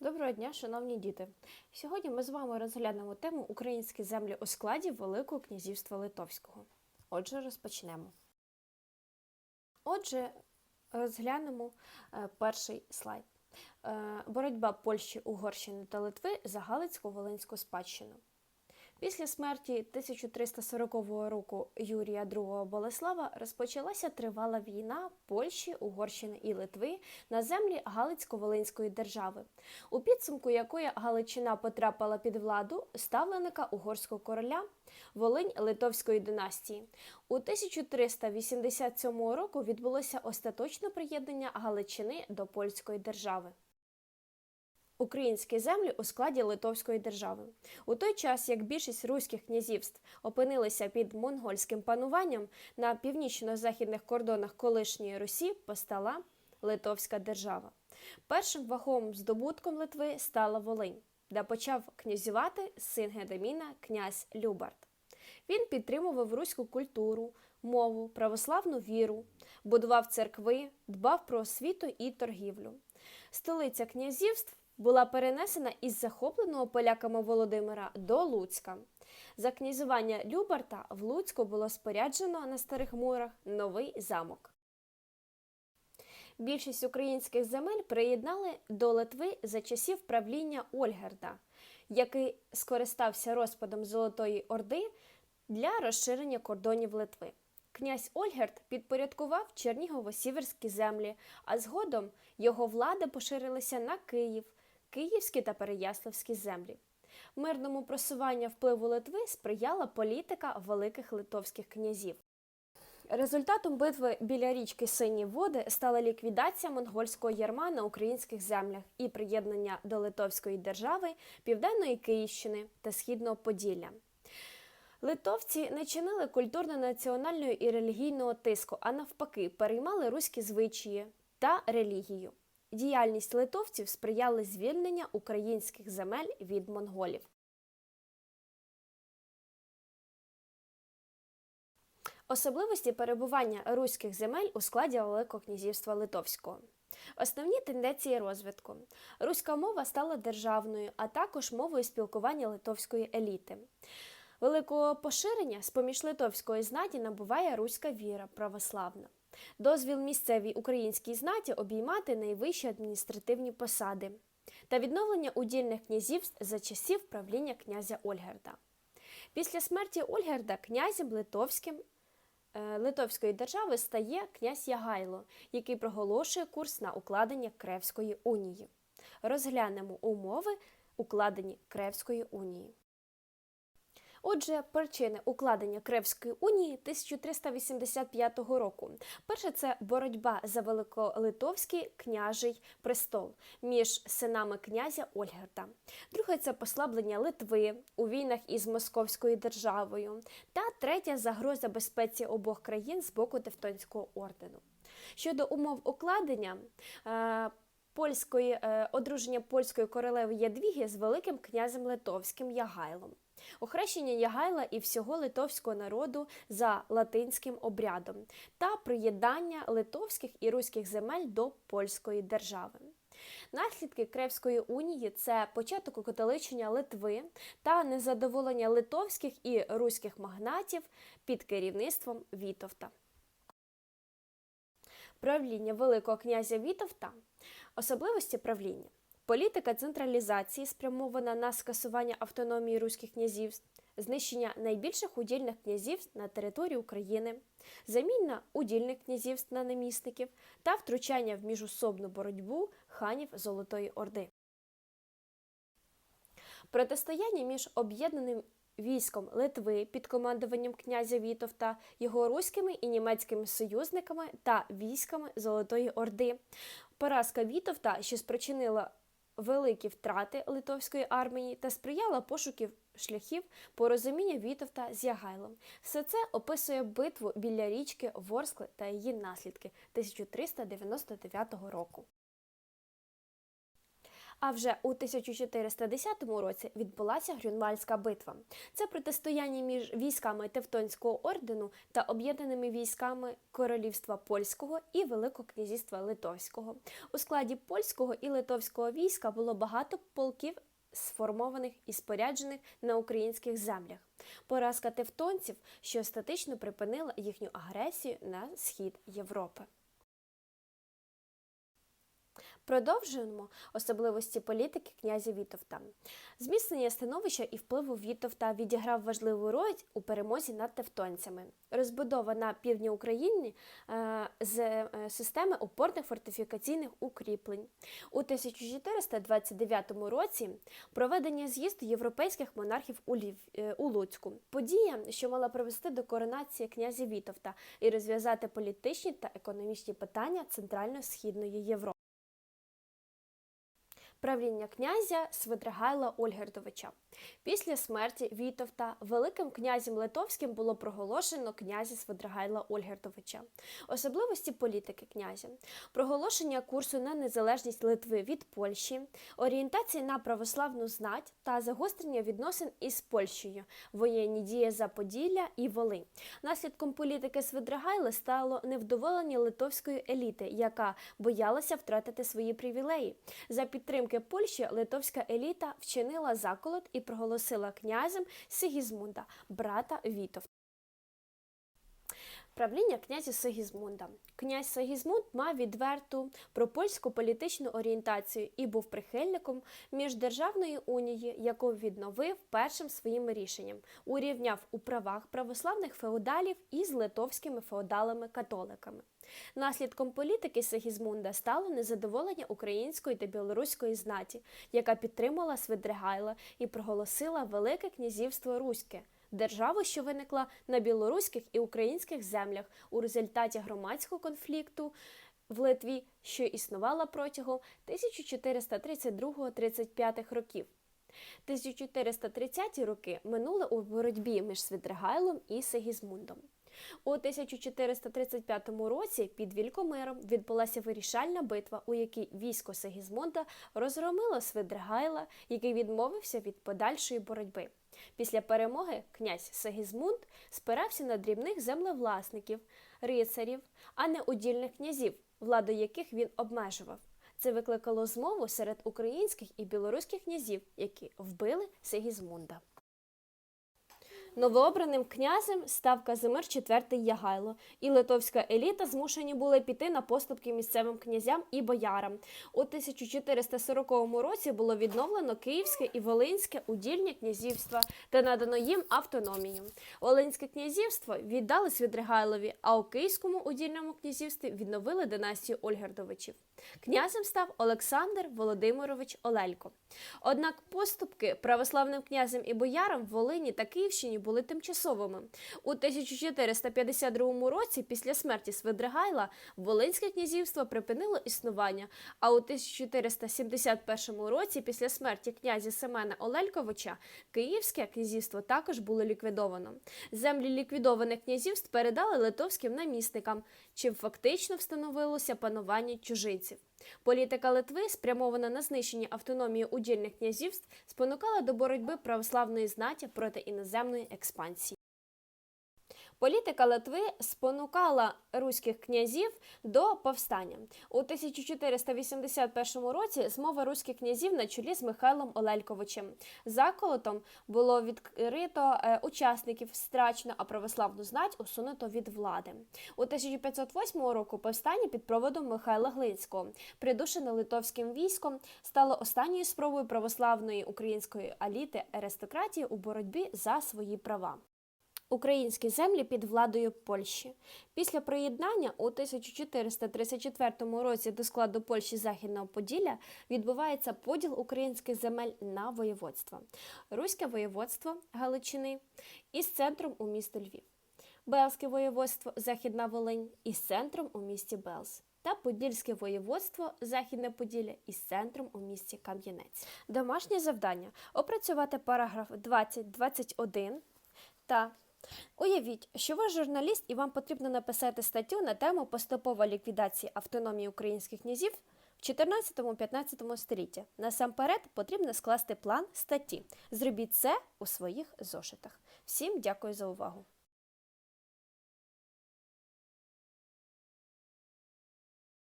Доброго дня, шановні діти! Сьогодні ми з вами розглянемо тему Українські землі у складі Великого князівства Литовського. Отже, розпочнемо. Отже, розглянемо е, перший слайд. Е, боротьба Польщі, Угорщини та Литви за Галицько-Волинську спадщину. Після смерті 1340 року Юрія II Болеслава розпочалася тривала війна Польщі, Угорщини і Литви на землі Галицько-Волинської держави, у підсумку якої Галичина потрапила під владу ставленика угорського короля Волинь Литовської династії. У 1387 року відбулося остаточне приєднання Галичини до польської держави. Українські землі у складі Литовської держави. У той час, як більшість руських князівств опинилися під монгольським пануванням, на північно-західних кордонах колишньої Русі постала Литовська держава. Першим вагомим здобутком Литви стала Волинь, де почав князювати син Гедеміна князь Любард. Він підтримував руську культуру, мову, православну віру, будував церкви, дбав про освіту і торгівлю. Столиця князівств була перенесена із захопленого поляками Володимира до Луцька. За князювання Любарта в Луцьку було споряджено на старих мурах новий замок. Більшість українських земель приєднали до Литви за часів правління Ольгерда, який скористався розпадом Золотої Орди для розширення кордонів Литви. Князь Ольгерд підпорядкував Чернігово-Сіверські землі, а згодом його влада поширилася на Київ, Київські та Переяславські землі. Мирному просуванню впливу Литви сприяла політика великих литовських князів. Результатом битви біля річки Сині Води стала ліквідація монгольського ярма на українських землях і приєднання до Литовської держави Південної Київщини та Східного Поділля. Литовці не чинили культурно-національного і релігійного тиску, а навпаки, переймали руські звичаї та релігію. Діяльність литовців сприяла звільнення українських земель від монголів. Особливості перебування руських земель у складі Великого князівства Литовського. Основні тенденції розвитку. Руська мова стала державною, а також мовою спілкування литовської еліти. Великого поширення з поміж литовської знаті набуває руська віра православна. Дозвіл місцевій українській знаті обіймати найвищі адміністративні посади та відновлення удільних князівств за часів правління князя Ольгерда. Після смерті Ольгерда князем Литовським е, Литовської держави стає князь Ягайло, який проголошує курс на укладення Кревської унії. Розглянемо умови укладення Кревської унії. Отже, причини укладення Кревської унії 1385 року. Перше це боротьба за великолитовський княжий престол між синами князя Ольгерда. Друге це послаблення Литви у війнах із Московською державою. Та третя загроза безпеці обох країн з боку Тевтонського ордену. Щодо умов укладення. е, Польської е, одруження польської королеви Ядвіги з Великим князем Литовським Ягайлом охрещення Ягайла і всього литовського народу за латинським обрядом та приєднання литовських і руських земель до польської держави. Наслідки Кревської унії це початок окатоличення Литви та незадоволення литовських і руських магнатів під керівництвом Вітовта. Правління Великого князя Вітовта особливості правління. Політика централізації спрямована на скасування автономії руських князівств, знищення найбільших удільних князівств на території України, заміна удільних князівств на намісників та втручання в міжусобну боротьбу ханів Золотої Орди. Протистояння між об'єднаним військом Литви під командуванням князя Вітовта, його руськими і німецькими союзниками та військами Золотої Орди. Поразка Вітовта, що спричинила великі втрати литовської армії та сприяла пошуків шляхів порозуміння Вітовта з Ягайлом. Все це описує битву біля річки Ворскли та її наслідки 1399 року. А вже у 1410 році відбулася Грюнвальська битва. Це протистояння між військами Тевтонського ордену та об'єднаними військами Королівства Польського і Великого князівства Литовського. У складі польського і литовського війська було багато полків сформованих і споряджених на українських землях. Поразка тевтонців, що остатично припинила їхню агресію на схід Європи. Продовжуємо особливості політики князя Вітовта. Зміцнення становища і впливу Вітовта відіграв важливу роль у перемозі над тевтонцями. Розбудова на півдні України е, з е, системи опорних фортифікаційних укріплень. У 1429 році проведення з'їзду європейських монархів у, Лів, е, у Луцьку. Подія, що мала привести до коронації князя Вітовта і розв'язати політичні та економічні питання Центрально-Східної Європи. Правління князя Свидригайла Ольгердовича. Після смерті Вітовта Великим князем Литовським було проголошено князя Свидригайла Ольгердовича. Особливості політики князя, проголошення курсу на незалежність Литви від Польщі, орієнтація на православну знать та загострення відносин із Польщею, воєнні дії за Поділля і Волинь. Наслідком політики Свидригайла стало невдоволення литовської еліти, яка боялася втратити свої привілеї. За підтримки Польщі литовська еліта вчинила заколот і проголосила князем Сигізмунда, брата Вітовта. Правління князя Сигізмунда. Князь Сигізмунд мав відверту пропольську політичну орієнтацію і був прихильником міждержавної унії, яку відновив першим своїм рішенням, урівняв у правах православних феодалів із литовськими феодалами-католиками. Наслідком політики Сигізмунда стало незадоволення української та білоруської знаті, яка підтримала Свидригайла і проголосила Велике князівство Руське. Державу, що виникла на білоруських і українських землях у результаті громадського конфлікту в Литві, що існувала протягом 1432-35 років. 1430-ті роки минули у боротьбі між Свидригайлом і Сигізмундом. У 1435 році під Вількомиром відбулася вирішальна битва, у якій військо Сигізмунда розгромило Свидригайла, який відмовився від подальшої боротьби. Після перемоги князь Сагізмунд спирався на дрібних землевласників, рицарів, а не удільних князів, владу яких він обмежував. Це викликало змову серед українських і білоруських князів, які вбили Сигізмунда. Новообраним князем став Казимир IV Ягайло, і литовська еліта змушені були піти на поступки місцевим князям і боярам. У 1440 році було відновлено Київське і Волинське удільні князівства та надано їм автономію. Волинське князівство віддали Свідригайлові, а у Київському удільному князівстві відновили династію Ольгердовичів. Князем став Олександр Володимирович Олелько. Однак поступки православним князям і боярам в Волині та Київщині були тимчасовими. У 1452 році, після смерті Свидригайла, Волинське князівство припинило існування. А у 1471 році, після смерті князя Семена Олельковича, Київське князівство також було ліквідовано. Землі ліквідованих князівств передали литовським намісникам, чим фактично встановилося панування чужинців. Політика Литви, спрямована на знищення автономії удільних князівств, спонукала до боротьби православної знаті проти іноземної експансії. Політика Литви спонукала руських князів до повстання. У 1481 році змова руських князів на чолі з Михайлом Олельковичем. Заколотом було відкрито е, учасників страчно, а православну знать усунуто від влади. У 1508 року повстання під проводом Михайла Глинського, придушене литовським військом, стало останньою спробою православної української аліти аристократії у боротьбі за свої права. Українські землі під владою Польщі. Після приєднання у 1434 році до складу Польщі Західного Поділля відбувається поділ українських земель на воєводства. Руське воєводство Галичини із центром у місті Львів, Белське воєводство Західна Волинь із центром у місті Белз. Та Подільське воєводство Західне Поділля із центром у місті Кам'янець. Домашнє завдання опрацювати параграф 20-21 та Уявіть, що ви журналіст і вам потрібно написати статтю на тему поступова ліквідація автономії українських князів в 14-15 столітті. Насамперед потрібно скласти план статті. Зробіть це у своїх зошитах. Всім дякую за увагу!